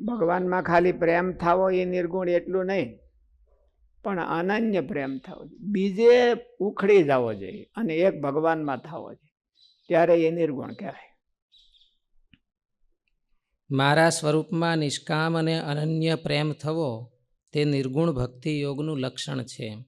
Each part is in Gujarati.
ભગવાનમાં ખાલી પ્રેમ થાવો એ નિર્ગુણ એટલું નહીં પણ અનન્ય પ્રેમ થવો જોઈએ. બીજે ઉખડી જવો જોઈએ અને એક ભગવાનમાં થવો જોઈએ. ત્યારે એ નિર્ગુણ કહેવાય. મારા સ્વરૂપમાં નિષ્કામ અને અનન્ય પ્રેમ થવો તે નિર્ગુણ ભક્તિ યોગનું લક્ષણ છે.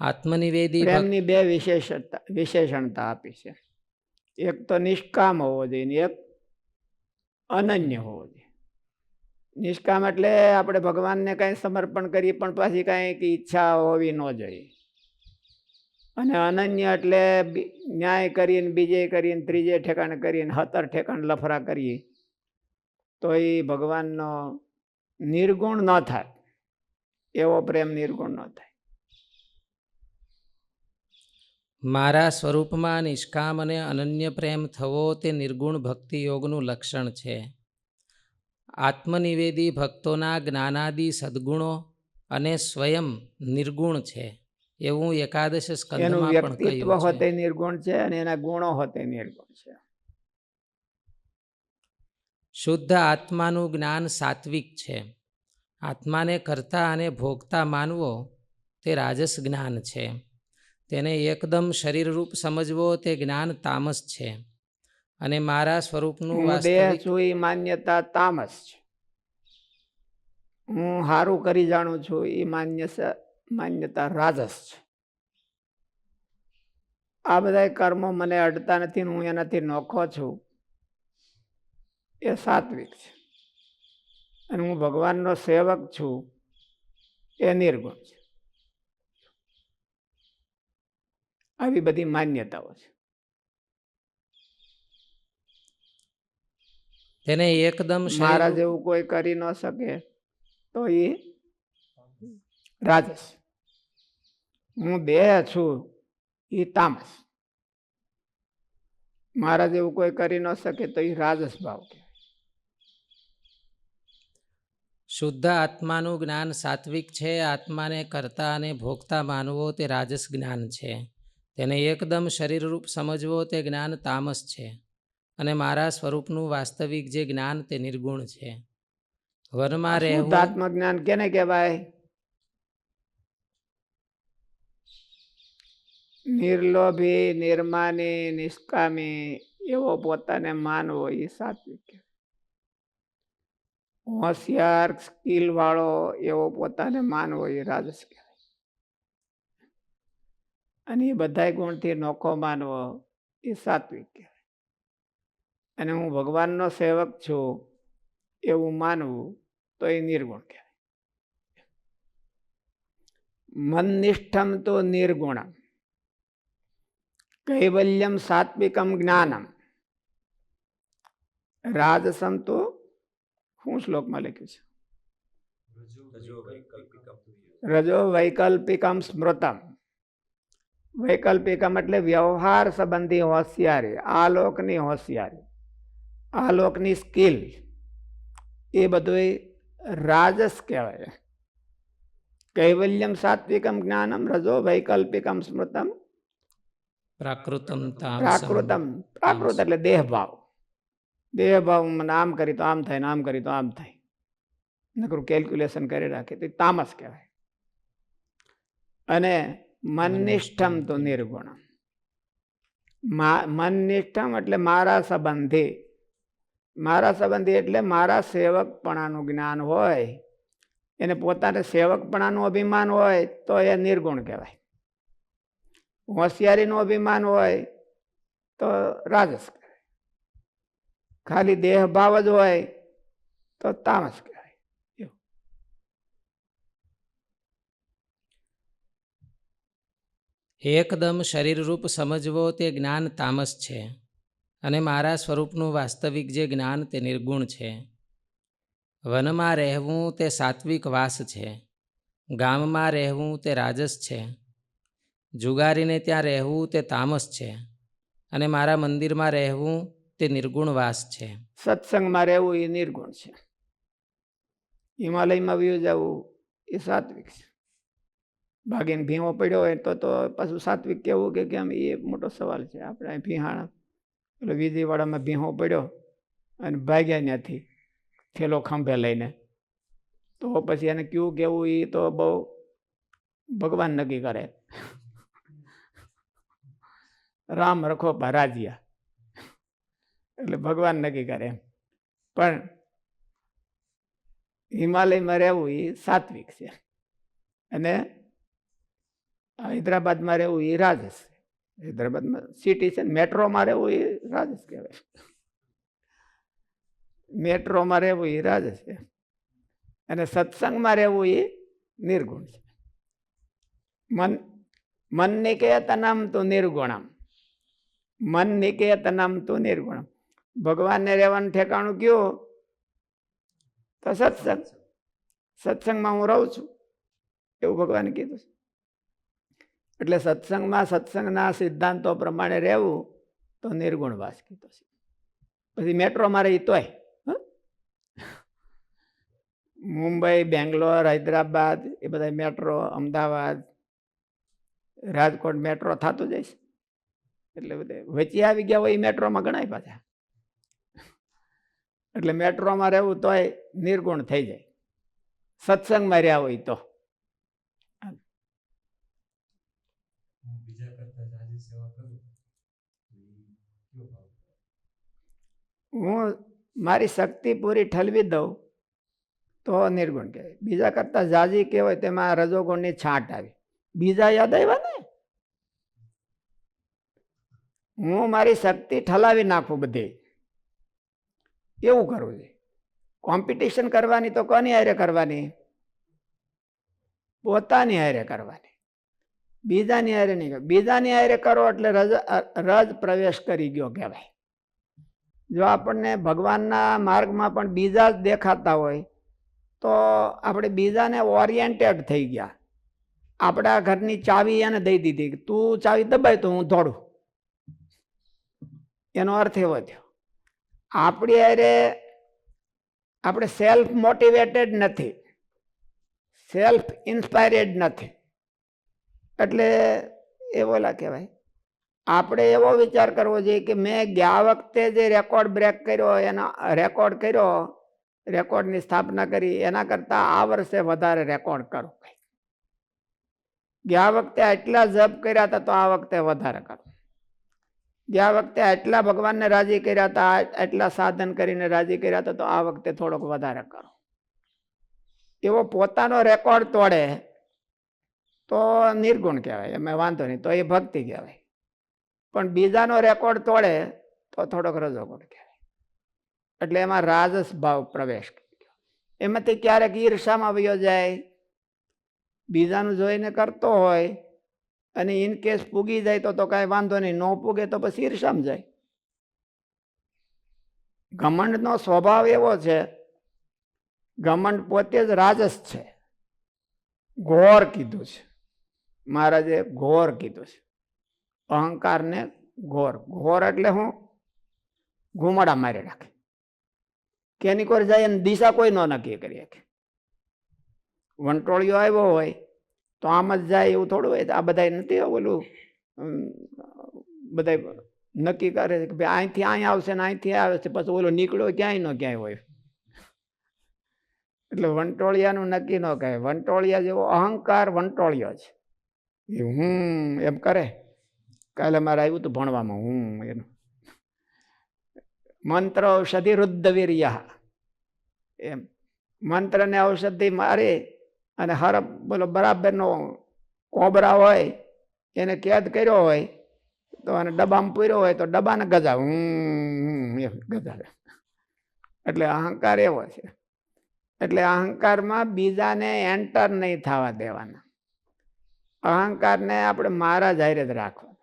આત્મનિવેદી પ્રેમની બે વિશેષતા વિશેષણતા આપી છે. એક તો નિષ્કામ હોવો જોઈએ એક અનન્ય હોવો જોઈએ. નિષ્કામ એટલે આપણે ભગવાનને કાંઈ સમર્પણ કરીએ, પણ પાછી કાંઈક ઈચ્છા હોવી ન જોઈએ. અને અનન્ય એટલે ન્યાય કરીને બીજે કરીને ત્રીજે ઠેકાણે કરીને હતર ઠેકાણ લફરા કરીએ, તો એ ભગવાનનો નિર્ગુણ ન થાય. એવો પ્રેમ નિર્ગુણ ન થાય. મારા સ્વરૂપમાં નિષ્કામ અને અનન્ય પ્રેમ થવો તે નિર્ગુણ ભક્તિ યોગનું લક્ષણ છે. આત્મનિવેદી ભક્તોના જ્ઞાનાદિ સદ્ગુણો અને સ્વયં નિર્ગુણ છે. એવું એકાદશ સ્કંદમાં પણ વ્યક્તિત્વ હોતે નિર્ગુણ છે અને એના ગુણો હોતે નિર્ગુણ છે. શુદ્ધ આત્માનું જ્ઞાન સાત્વિક છે. આત્માને કરતા અને ભોગતા માનવો તે રાજસ જ્ઞાન છે. તેને એકદમ શરીરરૂપ સમજવો તે જ્ઞાન તામસ છે. અને મારા સ્વરૂપનું દેહ છું એ માન્યતા તામસ છે. હું સારું કરી જાણું છું એ માન્ય માન્યતા રાજસ છે. આ બધા કર્મો મને અડતા નથી હું એનાથી નોખો છું. એ સાત્વિક છે. અને હું ભગવાનનો સેવક છું. એ નિર્ગુણ છે. આવી બધી માન્યતાઓ છે. તેને એકદમ મારા જેવું કોઈ કરી ન શકે તો એ રાજસ હું દેહ છું એ તામસ. મારા જેવું કોઈ કરી ન શકે તો એ રાજસ ભાવ કહેવાય શુદ્ધ આત્માનું જ્ઞાન સાત્વિક છે આત્માને કરતા અને ભોગતા માનવો તે રાજસ જ્ઞાન છે. તેને એકદમ શરીરરૂપ સમજવો તે જ્ઞાન તામસ છે. અને મારા સ્વરૂપનું વાસ્તવિક જે જ્ઞાન તે નિર્ગુણ છે. વનમાં રહેવું આત્મજ્ઞાન કેને કહેવાય? નિર્લોભી નિર્માની નિષ્કામી એવો પોતાને માનવો એ સાત્વિક હોશિયાર સ્કિલ વાળો એવો પોતાને માનવો એ રાજસ કહેવાય. અને એ બધા ગુણથી નોખો માનવો એ સાત્વિક કહેવાય અને હું ભગવાનનો સેવક છું એવું માનવું તો એ નિર્ગુણ કહેવાય. મનનિષ્ઠમ તો નિર્ગુણમ. કૈવલ્યમ સાત્વિકમ જ્ઞાનમ. રાજસમ તો હું શ્લોકમાં લખ્યું છે. રજો વૈકલ્પિકમ સ્મૃતમ. વૈકલ્પિકમ એટલે વ્યવહાર સંબંધી હોશિયારી, આલોકની હોશિયારી. આલોકની સ્કિલ એ બધું રાજસ કહેવાય. કૈવલ્યમ સાત્વિકમ જ્ઞાનમ રજો વૈકલ્પિકમ સ્મૃતમ પ્રાકૃતમ પ્રાકૃતમ. પ્રાકૃત એટલે દેહભાવ. દેહભાવ નામ મને આમ કરી તો આમ થાય ને આમ કરી તો આમ થાય. નકરું કેલ્ક્યુલેશન કરી રાખે તો તામસ કહેવાય. અને મનનિષ્ઠમ તો નિર્ગુણ મનનિષ્ઠમ એટલે મારા સંબંધી મારા સંબંધી એટલે મારા સેવકપણાનું જ્ઞાન હોય, એને પોતાને સેવકપણાનું અભિમાન હોય, તો એ નિર્ગુણ કહેવાય. હોશિયારીનું અભિમાન હોય, તો રાજસ કહેવાય. ખાલી દેહભાવ જ હોય, તો તામસ કહેવાય. એવું. એકદમ શરીરરૂપ સમજવો તે જ્ઞાન તામસ છે. અને મારા સ્વરૂપનું વાસ્તવિક જે જ્ઞાન તે નિર્ગુણ છે. વનમાં રહેવું તે સાત્વિક વાસ છે. ગામમાં રહેવું તે રાજસ છે. જુગારીને ત્યાં રહેવું તે તામસ છે. અને મારા મંદિરમાં રહેવું તે નિર્ગુણ વાસ છે. સત્સંગમાં રહેવું એ નિર્ગુણ છે. હિમાલયમાં વ્યુ જવું એ સાત્વિક છે. ભાગીને ભીમો પડ્યો હોય તો તો પાછું સાત્વિક કેવું કે કેમ? એ મોટો સવાલ છે. આપણે ભીહાણા પેલો વીજળીવાળામાં ભીહો પડ્યો અને ભાગ્યા ત્યાંથી થેલો ખંભે લઈને. તો પછી એને કયું કેવું એ તો બહુ ભગવાન નક્કી કરે. રામ રખો ભરાજિયા એટલે ભગવાન નક્કી કરે પણ હિમાલયમાં રહેવું એ સાત્વિક છે. અને હૈદરાબાદમાં રહેવું એ રાજસ છે. હૈદરાબાદમાં સિટી છે મેટ્રોમાં રહેવું એ રાજસ કહેવાય. મેટ્રોમાં રહેવું એ રાજસ છે. અને સત્સંગમાં રહેવું એ નિર્ગુણ છે. મન મન નિકેતનામ તો નિર્ગુણમ. મન નિકેતનામ તો નિર્ગુણમ. ભગવાનને રહેવાનું ઠેકાણું કયું? તો સત્સંગ. સત્સંગમાં હું રહું છું. એવું ભગવાને કીધું છે. એટલે સત્સંગમાં સત્સંગના સિદ્ધાંતો પ્રમાણે રહેવું તો નિર્ગુણ વાસ કીધો છે. પછી મેટ્રોમાં રહી તોય, હં? મુંબઈ, બેંગ્લોર, હૈદરાબાદ, એ બધા મેટ્રો, અમદાવાદ, રાજકોટ મેટ્રો થતું જાય છે. એટલે બધે વચ્ચે આવી ગયા હોય એ મેટ્રોમાં ગણાય પાછા. એટલે મેટ્રોમાં રહેવું તોય નિર્ગુણ થઈ જાય. સત્સંગમાં રહ્યા હોય તો હું બીજા કરતા જાજી સેવા કરું તો ઈ કયો ભાવ હું મારી શક્તિ પૂરી ઠલવી દઉં, તો નિર્ગુણ કહેવાય. બીજા કરતાં જાજી કહેવાય, તેમાં રજોગુણની છાંટ આવી. બીજા યાદ આવ્યા ને? હું મારી શક્તિ ઠલાવી નાખું બધી. એવું કરવું છે. કોમ્પિટિશન કરવાની તો કોની હારે કરવાની? પોતાની હારે કરવાની. બીજાની હારે નહીં. બીજાની હારે કરો એટલે રજ રજ પ્રવેશ કરી ગયો કહેવાય. જો આપણને ભગવાનના માર્ગમાં પણ બીજા જ દેખાતા હોય, તો આપણે બીજાને ઓરિએન્ટેડ થઈ ગયા. આપણા ઘરની ચાવી એને દઈ દીધી તું ચાવી દબાય તો હું દોડું એનો અર્થ એવો થયો. આપણી હારે આપણે સેલ્ફ મોટિવેટેડ નથી. સેલ્ફ ઇન્સ્પાયરેડ નથી. એટલે એ બોલા કહેવાય. આપણે એવો વિચાર કરવો જોઈએ કે મેં ગયા વખતે જે રેકોર્ડ બ્રેક કર્યો, એના રેકોર્ડ કર્યો, રેકોર્ડની સ્થાપના કરી, એના કરતાં આ વર્ષે વધારે રેકોર્ડ કરો ગયા વખતે આટલા જપ કર્યા હતા તો આ વખતે વધારે કરો. ગયા વખતે આટલા ભગવાનને રાજી કર્યા હતા, આટલા સાધન કરીને રાજી કર્યા હતા તો આ વખતે થોડોક વધારે કરો. એવો પોતાનો રેકોર્ડ તોડે તો નિર્ગુણ કહેવાય, એમાં વાંધો નહીં, તો એ ભક્તિ કહેવાય. પણ બીજાનો રેકોર્ડ તોડે તો થોડોક રજોગુણ કહેવાય. એટલે એમાં રાજસ ભાવ પ્રવેશ એમાંથી ક્યારેક ઈર્ષામાં વયો જાય, બીજાનું જોઈને કરતો હોય અને ઇન કેસ પૂગી જાય તો તો કાંઈ વાંધો નહીં, ન પૂગે તો પછી ઈર્ષામાં જાય. ઘમંડનો સ્વભાવ એવો છે, ઘમંડ પોતે જ રાજસ છે. ઘોર કીધું છે. મહારાજે ઘોર કીધું છે. અહંકારને ઘોર. ઘોર એટલે હું ઘુમાડા મારી રાખે. કેની કોર જાય એની દિશા કોઈ ન નક્કી કરી શકે. વંટોળિયો આવ્યો હોય તો આમ જ જાય એવું થોડું હોય. આ બધા નથી ઓલું બધા નક્કી કરે છે કે ભાઈ અહીંથી અહીં આવશે ને અહીંથી આવે છે પછી ઓલો નીકળ્યો ક્યાંય ન ક્યાંય હોય. એટલે વંટોળિયાનું નક્કી ન કહે વંટોળિયા જેવો અહંકાર વંટોળિયો છે. એ હું એમ કરે. કાલે મારે આવ્યું હતું ભણવામાં, હું એનું. મંત્ર ઔષધિ રુદ્ધવીર્યા એમ. મંત્રને ઔષધિ મારી અને હર બોલો બરાબરનો કોબરા હોય, એને કેદ કર્યો હોય, તો અને ડબ્બામાં પૂર્યો હોય, તો ડબ્બાને ગજા. હું ગજા એટલે અહંકાર એવો છે. એટલે અહંકારમાં બીજાને એન્ટર નહીં થવા દેવાના. અહંકારને આપણે મારા જાહેર જ રાખવા.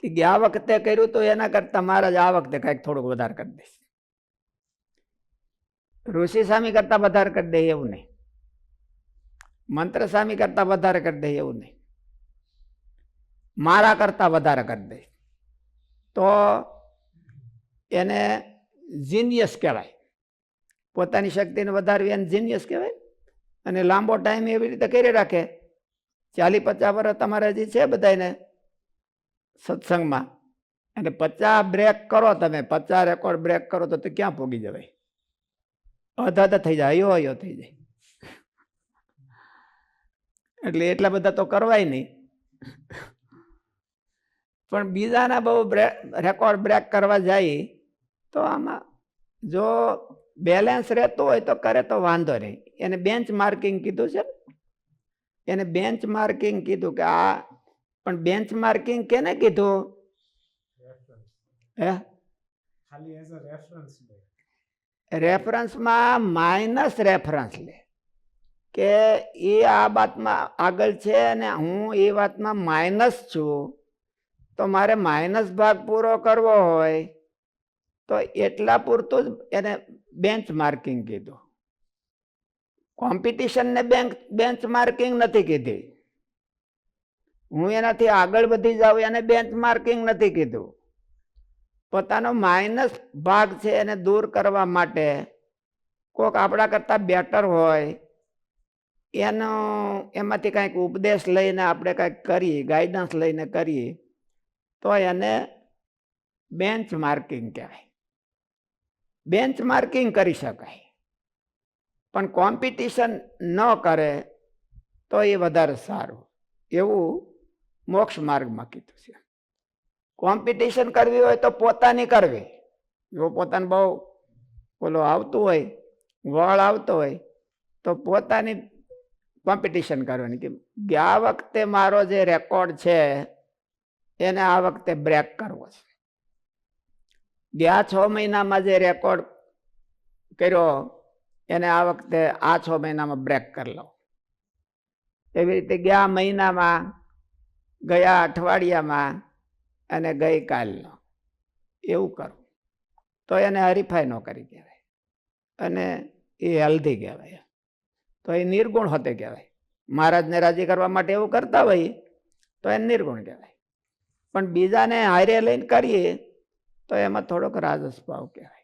કે ગયા વખતે કર્યું તો એના કરતાં મહારાજ આ વખતે કંઈક થોડુંક વધારે કરી દઈશ. ઋષિ સ્વામી કરતાં વધારે કરી દે એવું નહીં. મંત્ર સ્વામી કરતાં વધારે કરી દે એવું નહીં. મારા કરતાં વધારે કરી દે. તો એને જીનિયસ કહેવાય. પોતાની શક્તિને વધારવી એને જીનિયસ કહેવાય. અને લાંબો ટાઈમ એવી રીતે કરી રાખે. ચાલી પચાસ વર્ષ તમારે હજી છે બધાને સત્સંગમાં. અને પચાસ બ્રેક કરો તમે, પચાસ રેકોર્ડ બ્રેક કરો તો ક્યાં પોગી જવાય? અધા થઈ જાય, અયો અયો થઈ જાય. એટલે એટલા બધા તો કરવાય નહીં. પણ બીજાના બહુ રેકોર્ડ બ્રેક કરવા જાય તો આમાં જો બેલેન્સ રહેતું હોય તો કરે તો વાંધો નહીં. એને બેન્ચ માર્કિંગ કીધું છે એને બેન્ચ માર્કિંગ કીધું કે આ પણ બેન્ચ માર્કિંગ કેને કીધું? હે? ખાલી એઝ અ રેફરન્સ લે. રેફરન્સમાં માઇનસ રેફરન્સ લે. કે એ આ વાતમાં આગળ છે અને હું એ વાતમાં માઇનસ છું. તો મારે માઇનસ ભાગ પૂરો કરવો હોય તો એટલા પૂરતું જ એને બેન્ચ માર્કિંગ કીધું. કોમ્પિટિશનને બેન્ચ બેન્ચ માર્કિંગ નથી કીધી. હું એનાથી આગળ વધી જાઉં, એને બેન્ચ માર્કિંગ નથી કીધું. પોતાનો માઇનસ ભાગ છે એને દૂર કરવા માટે કોક આપણા કરતાં બેટર હોય, એનો, એમાંથી કંઈક ઉપદેશ લઈને આપણે કંઈક કરીએ ગાઈડન્સ લઈને કરીએ, તો એને બેન્ચ માર્કિંગ કહેવાય. બેન્ચ માર્કિંગ કરી શકાય. પણ કોમ્પિટિશન ન કરે તો એ વધારે સારું. એવું મોક્ષ માર્ગમાં કીધું છે. કોમ્પિટિશન કરવી હોય તો પોતાની કરવી. જો પોતાને બહુ ઓલો આવતું હોય, વળ આવતો હોય, તો પોતાની કોમ્પિટિશન કરવાની કે ગયા વખતે મારો જે રેકોર્ડ છે, એને આ વખતે બ્રેક કરવો છે. ગયા છ મહિનામાં જે રેકોર્ડ કર્યો, એને આ વખતે આ છ મહિનામાં બ્રેક કરી લો એવી રીતે ગયા મહિનામાં ગયા અઠવાડિયામાં અને ગઈકાલનો. એવું કરું. તો એને હરીફાઈ નો કરી કહેવાય. અને એ હેલ્ધી કહેવાય તો એ નિર્ગુણ હોતે કહેવાય. મહારાજને રાજી કરવા માટે એવું કરતા હોઈએ તો એ નિર્ગુણ કહેવાય. પણ બીજાને હારે લઈને કરીએ તો એમાં થોડોક રાજસ ભાવ કહેવાય.